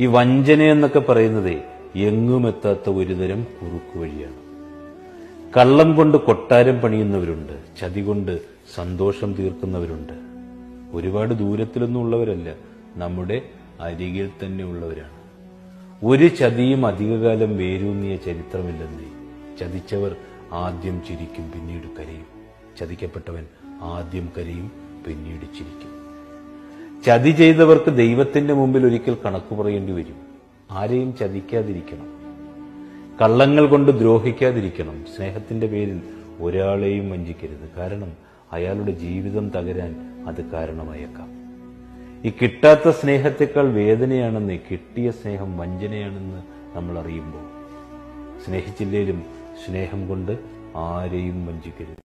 ഈ വഞ്ചന എന്നൊക്കെ പറയുന്നത് എങ്ങും എത്താത്ത ഒരുതരം കുറുക്കു വഴിയാണ്. കള്ളം കൊണ്ട് കൊട്ടാരം പണിയുന്നവരുണ്ട് ചതി കൊണ്ട് സന്തോഷം തീർക്കുന്നവരുണ്ട്. ഒരുപാട് ദൂരത്തിലൊന്നും ഉള്ളവരല്ല നമ്മുടെ അരികിൽ തന്നെ ഉള്ളവരാണ്. ഒരു ചതിയും അധികകാലം വേരൂന്നിയ ചരിത്രമില്ലെന്നേ ചതിച്ചവർ ആദ്യം ചിരിക്കും പിന്നീട് കരയും. ചതിക്കപ്പെട്ടവൻ ആദ്യം കരയും പിന്നീട് ചിരിക്കും. ചതി ചെയ്തവർക്ക് ദൈവത്തിന്റെ മുമ്പിൽ ഒരിക്കൽ കണക്ക് പറയേണ്ടി വരും. ആരെയും ചതിക്കാതിരിക്കണം. കള്ളങ്ങൾ കൊണ്ട് ദ്രോഹിക്കാതിരിക്കണം. സ്നേഹത്തിന്റെ പേരിൽ ഒരാളെയും വഞ്ചിക്കരുത്. കാരണം അയാളുടെ ജീവിതം തകരാൻ അത് കാരണമായേക്കാം. ഈ കിട്ടാത്ത സ്നേഹത്തെക്കാൾ വേദനയാണെന്ന് കിട്ടിയ സ്നേഹം വഞ്ചനയാണെന്ന് നമ്മൾ അറിയുമ്പോൾ സ്നേഹിച്ചില്ലേലും സ്നേഹം കൊണ്ട് ആരെയും വഞ്ചിക്കരുത്.